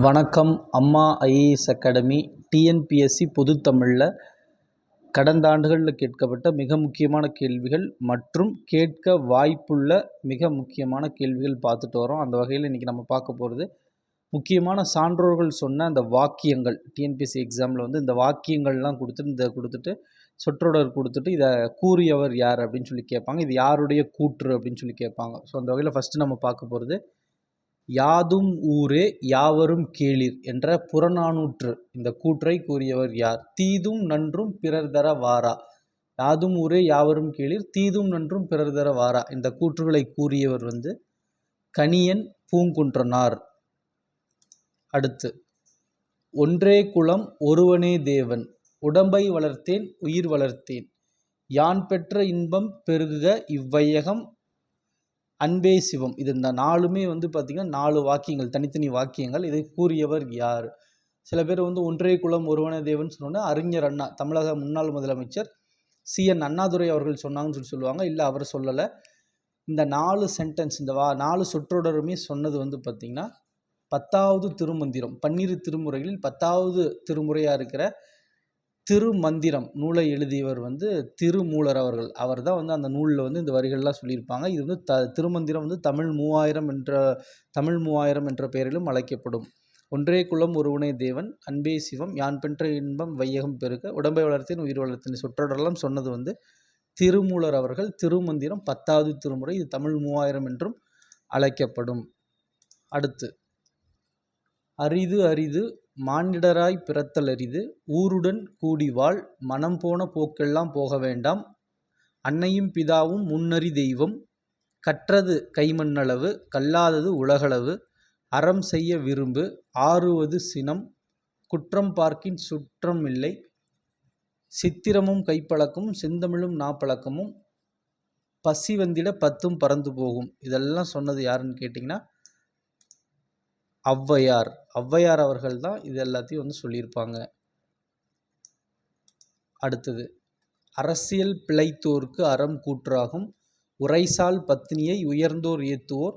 வணக்கம். அம்மா IAS academy TNPSC பொதுத்தமிழில் கடந்த ஆண்டுகளில் கேட்கப்பட்ட மிக முக்கியமான கேள்விகள் மற்றும் கேட்க வாய்ப்புள்ள மிக முக்கியமான கேள்விகள் பார்த்துட்டு வரோம். அந்த வகையில் இன்றைக்கி நம்ம பார்க்க போகிறது முக்கியமான சான்றோர்கள் சொன்ன அந்த வாக்கியங்கள். டிஎன்பிஎஸ்சி எக்ஸாமில் வந்து இந்த வாக்கியங்கள்லாம் கொடுத்துட்டு இந்த கொடுத்துட்டு சொற்றொடர் கொடுத்துட்டு இதை கூறியவர் யார் அப்படின்னு சொல்லி கேட்பாங்க. இது யாருடைய கூற்று அப்படின்னு சொல்லி கேட்பாங்க. ஸோ அந்த வகையில் ஃபஸ்ட்டு நம்ம பார்க்க போகிறது யாதும் ஊரே யாவரும் கேளிர் என்ற புறநானூற்று. இந்த கூற்றை கூறியவர் யார்? தீதும் நன்றும் பிறர் தர வாரா. யாதும் ஊரே யாவரும் கேளிர் தீதும் நன்றும் பிறர் தர வாரா. இந்த கூற்றுகளை கூறியவர் வந்து கணியன் பூங்குன்றனார். அடுத்து ஒன்றே குலம் ஒருவனே தேவன் உடம்பை வளர்த்தேன் உயிர் வளர்த்தேன். யான் பெற்ற இன்பம் பெருகுக இவ்வையகம் அன்பே சிவம். இது இந்த நாலுமே வந்து பார்த்திங்கன்னா நாலு வாக்கியங்கள் தனித்தனி வாக்கியங்கள். இதை கூறியவர் யார்? சில பேர் வந்து ஒன்றே குலம் ஒருவன தேவன் சொன்னோன்னே அறிஞர் அண்ணா. தமிழக முன்னாள் முதலமைச்சர் சி. என். அண்ணாதுரை அவர்கள் சொன்னாங்கன்னு சொல்லி சொல்லுவாங்க. இல்லை அவர் சொல்லலை. இந்த நாலு சென்டென்ஸ் இந்த வா நாலு சொற்றொடருமே சொன்னது வந்து பார்த்திங்கன்னா பத்தாவது திருமந்திரம் பன்னிரு திருமுறைகளில் பத்தாவது திருமுறையாக இருக்கிற திருமந்திரம் நூலை எழுதியவர் வந்து திருமூலர் அவர்கள். அவர் தான் வந்து அந்த நூலில் வந்து இந்த வரிகள்லாம் சொல்லியிருப்பாங்க. இது வந்து த திருமந்திரம் வந்து தமிழ் மூவாயிரம் என்ற தமிழ் மூவாயிரம் என்ற பெயரிலும் அழைக்கப்படும். ஒன்றே குலம் ஒருவனே தேவன் அன்பே சிவம் யான் பெற்ற இன்பம் வையகம் பெருக. உடம்பை வளர்த்தேன் உயிர் வளர்த்தேன். சொற்றொடரெல்லாம் சொன்னது வந்து திருமூலர் அவர்கள் திருமந்திரம் பத்தாவது திருமுறை இது தமிழ் மூவாயிரம் என்றும் அழைக்கப்படும். அடுத்து அரிது அரிது மானிடராய் பிறத்தல் அரிது ஊருடன் கூடி வாழ் மனம் போன போக்கெல்லாம் போக வேண்டாம். அன்னையும் பிதாவும் முன்னறி தெய்வம். கற்றது கைமண்ணளவு கல்லாதது உலகளவு. அறம் செய்ய விரும்பு ஆறுவது சினம். குற்றம் பார்க்கின் சுற்றம் இல்லை. சித்திரமும் கைப்பழக்கமும் செந்தமிழும் நாப்பழக்கமும். பசி வந்திட பத்தும் பறந்து போகும். இதெல்லாம் சொன்னது யாருன்னு கேட்டிங்கன்னா ஔவையார். ஔவையார் அவர்கள் தான் இது எல்லாத்தையும் வந்து சொல்லியிருப்பாங்க. அடுத்தது அரசியல் பிழைத்தோர்க்கு அறம் கூற்றாகும். உரைசால் பத்தினியை உயர்ந்தோர் ஏத்துவோர்.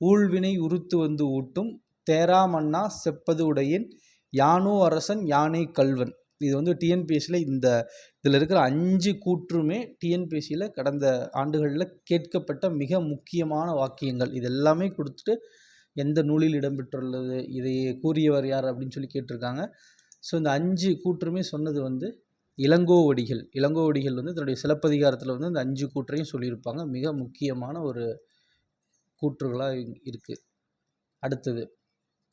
ஊழ்வினை உறுத்து வந்து ஊட்டும். தேராமண்ணா செப்பது உடையின். யானோ அரசன் யானை கல்வன் இது வந்து டிஎன்பிஎஸ்சியில் இந்த இதில் இருக்கிற அஞ்சு கூற்றுமே டிஎன்பிஎஸ்சியில் கடந்த ஆண்டுகளில் கேட்கப்பட்ட மிக முக்கியமான வாக்கியங்கள். இது எல்லாமே கொடுத்துட்டு எந்த நூலில் இடம்பெற்றுள்ளது இதை கூறியவர் யார் அப்படின்னு சொல்லி கேட்டிருக்காங்க. ஸோ இந்த அஞ்சு கூற்றுமே சொன்னது வந்து இளங்கோவடிகள். இளங்கோவடிகள் வந்து தன்னுடைய சிலப்பதிகாரத்தில் வந்து இந்த அஞ்சு கூற்றையும் சொல்லியிருப்பாங்க. மிக முக்கியமான ஒரு கூற்றுகளாக இருக்குது அடுத்தது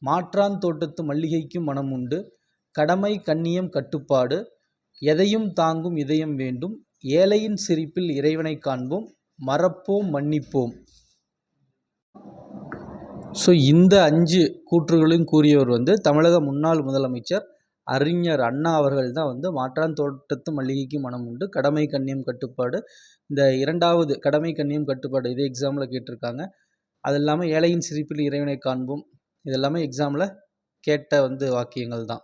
மாற்றான் தோட்டத்து மல்லிகைக்கும் மனம் உண்டு. கடமை கண்ணியம் கட்டுப்பாடு. எதையும் தாங்கும் இதயம் வேண்டும். ஏழையின் சிரிப்பில் இறைவனை காண்போம். மறப்போம் மன்னிப்போம். ஸோ இந்த அஞ்சு கூற்றுகளையும் கூறியவர் வந்து தமிழக முன்னாள் முதலமைச்சர் அறிஞர் அண்ணா அவர்கள் தான் வந்து மாற்றான் தோட்டத்து மல்லிகைக்கு மனம் உண்டு. கடமை கண்ணியம் கட்டுப்பாடு. இந்த இரண்டாவது கடமை கண்ணியம் கட்டுப்பாடு இதே எக்ஸாமில் கேட்டிருக்காங்க. அது இல்லாமல் ஏழையின் சிரிப்பில் இறைவனை காண்போம். இது எல்லாமே எக்ஸாமில் கேட்ட வந்து வாக்கியங்கள் தான்.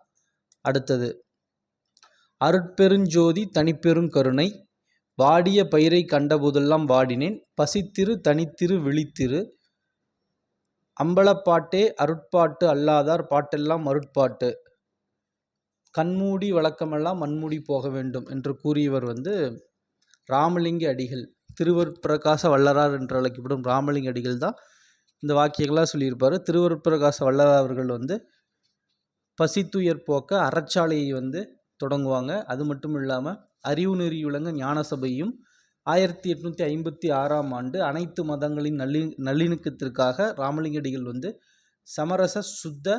அடுத்தது அருட்பெருஞ்சோதி தனிப்பெரும் கருணை. வாடிய பயிரை கண்டபோதெல்லாம் வாடினேன். பசித்திரு தனித்திரு விழித்திரு. அம்பலப்பாட்டே அருட்பாட்டு அல்லாதார் பாட்டெல்லாம் அருட்பாட்டு. கண்மூடி வழக்கமெல்லாம் மண்மூடி போக வேண்டும் என்று கூறியவர் வந்து ராமலிங்க அடிகள். திருவருட்பிரகாச வல்லரார் என்று அழைக்கப்படும் ராமலிங்க அடிகள் தான் இந்த வாக்கியங்களாக சொல்லியிருப்பார். திருவருட்பிரகாச வல்லரார் அவர்கள் வந்து பசித்துயர் போக்க அறச்சாலையை வந்து தொடங்குவாங்க. அது மட்டும் இல்லாமல் அறிவு நெறி விளங்க ஞான சபையும் ஆயிரத்தி எட்நூற்றி ஐம்பத்தி ஆறாம் ஆண்டு அனைத்து மதங்களின் நல்லி நல்லிணக்கத்திற்காக ராமலிங்கடிகள் வந்து சமரச சுத்த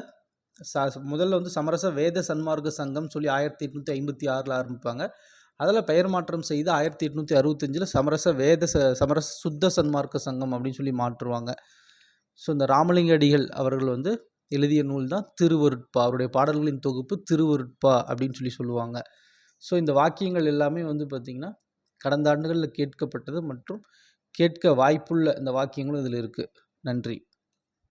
ச முதல்ல வந்து சமரச வேத சன்மார்க்க சங்கம் சொல்லி ஆயிரத்தி எட்நூற்றி ஐம்பத்தி ஆறில் ஆரம்பிப்பாங்க. அதில் பெயர் மாற்றம் செய்து ஆயிரத்தி எட்நூற்றி அறுபத்தஞ்சில் சமரச வேத ச சமரச சுத்த சன்மார்க்க சங்கம் அப்படின்னு சொல்லி மாற்றுவாங்க. ஸோ இந்த ராமலிங்க அடிகள் அவர்கள் வந்து எழுதிய நூல் தான் திருவருட்பா. அவருடைய பாடல்களின் தொகுப்பு திருவருட்பா அப்படின்னு சொல்லி சொல்லுவாங்க. ஸோ இந்த வாக்கியங்கள் எல்லாமே வந்து பார்த்திங்கன்னா கடந்த ஆண்டுகளில் கேட்கப்பட்டது மற்றும் கேட்க வாய்ப்புள்ள இந்த வாக்கியங்களும் இதில் இருக்குது நன்றி.